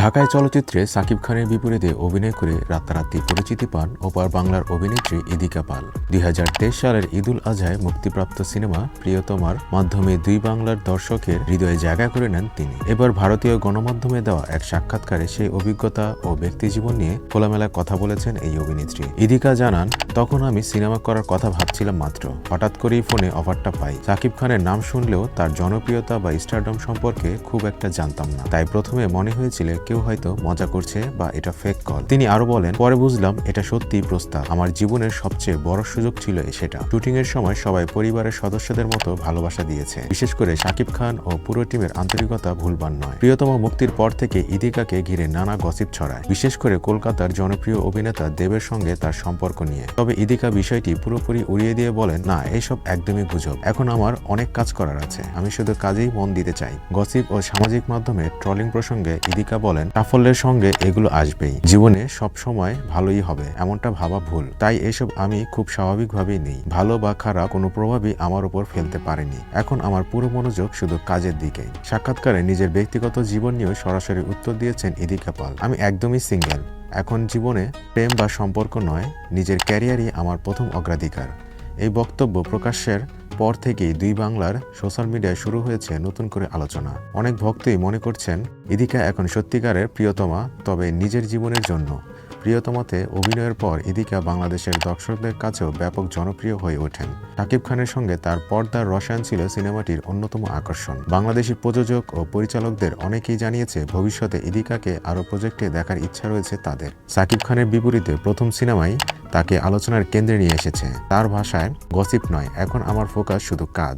ঢাকায় চলচ্চিত্রে সাকিব খানের বিপরীতে অভিনয় করে রাতারাতি পরিচিতি পান ওপার বাংলার অভিনেত্রী ইদিকা পাল। দুই হাজার তেইশ সালের ঈদুল আজহায় মুক্তিপ্রাপ্ত সিনেমা প্রিয়তমার মাধ্যমে দুই বাংলার দর্শকের হৃদয়ে জায়গা করে নেন তিনি। এবার ভারতীয় গণমাধ্যমে দেওয়া এক সাক্ষাৎকারে সেই অভিজ্ঞতা ও ব্যক্তিজীবন নিয়ে খোলামেলা কথা বলেছেন এই অভিনেত্রী। ইদিকা জানান, তখন আমি সিনেমা করার কথা ভাবছিলাম মাত্র। হঠাৎ করেই ফোনে অফারটা পাই। সাকিব খানের নাম শুনলেও তার জনপ্রিয়তা বা স্টারডম সম্পর্কে খুব একটা জানতাম না। তাই প্রথমে মনে হয়েছিল কেউ হয়তো মজা করছে বা এটা ফেক কল তিনি আরও বলেন, পরে বুঝলাম এটা সত্যিই প্রস্তাব। আমার জীবনের সবচেয়ে বড় সুযোগ ছিল সেটা। শুটিং এর সময় সবাই পরিবারের সদস্যদের মতো ভালোবাসা দিয়েছে। বিশেষ করে শাকিব খান ও পুরো টিমের আন্তরিকতা ভুলবার নয়। প্রিয়তম মুক্তির পর থেকে ইদিকাকে ঘিরে নানা গসিপ ছড়ায়। বিশেষ করে কলকাতার জনপ্রিয় অভিনেতা দেবের সঙ্গে তার সম্পর্ক নিয়ে। তবে ইদিকা বিষয়টি পুরোপুরি উড়িয়ে দিয়ে বলেন, না এইসব একদমই গুজব। এখন আমার অনেক কাজ করার আছে। আমি শুধু কাজেই মন দিতে চাই। গসিপ ও সামাজিক মাধ্যমে ট্রলিং প্রসঙ্গে ইদিকা বলেন, সাফল্যের সঙ্গে এগুলো আসবেই। জীবনে সব সময় ভালোই হবে, এমনটা ভাবা ভুল। তাই এসব আমি খুব স্বাভাবিকভাবেই নেই। ভালো বা খারাপ কোনো প্রভাবই আমার উপর ফেলতে পারেনি। এখন আমার পুরো মনোযোগ শুধু কাজের দিকে। সাক্ষাৎকারে নিজের ব্যক্তিগত জীবন নিয়েও সরাসরি উত্তর দিয়েছেন ইদিকা পাল আমি একদমই সিঙ্গেল। এখন জীবনে প্রেম বা সম্পর্ক নয়, নিজের ক্যারিয়ারই আমার প্রথম অগ্রাধিকার। এই বক্তব্য প্রকাশের পর থেকেই দুই বাংলার সোশ্যাল মিডিয়ায় শুরু হয়েছে নতুন করে আলোচনা। অনেক ভক্তই মনে করছেন, ইদিকা এখন সত্যিকারের প্রিয়তমা, তবে নিজের জীবনের জন্য। প্রিয়তমাতে অভিনয়ের পর ইদিকা বাংলাদেশের দর্শকদের কাছেও ব্যাপক জনপ্রিয় হয়ে ওঠেন। শাকিব খানের সঙ্গে তার পর্দার রসায়ন ছিল সিনেমাটির অন্যতম আকর্ষণ। বাংলাদেশি প্রযোজক ও পরিচালকদের অনেকেই জানিয়েছে, ভবিষ্যতে ইদিকাকে আরও প্রজেক্টে দেখার ইচ্ছা রয়েছে তাদের। শাকিব খানের বিপরীতে প্রথম সিনেমাই তাকে আলোচনার কেন্দ্রে নিয়ে এসেছে। তার ভাষায়, গসিপ নয়, এখন আমার ফোকাস শুধু কাজ।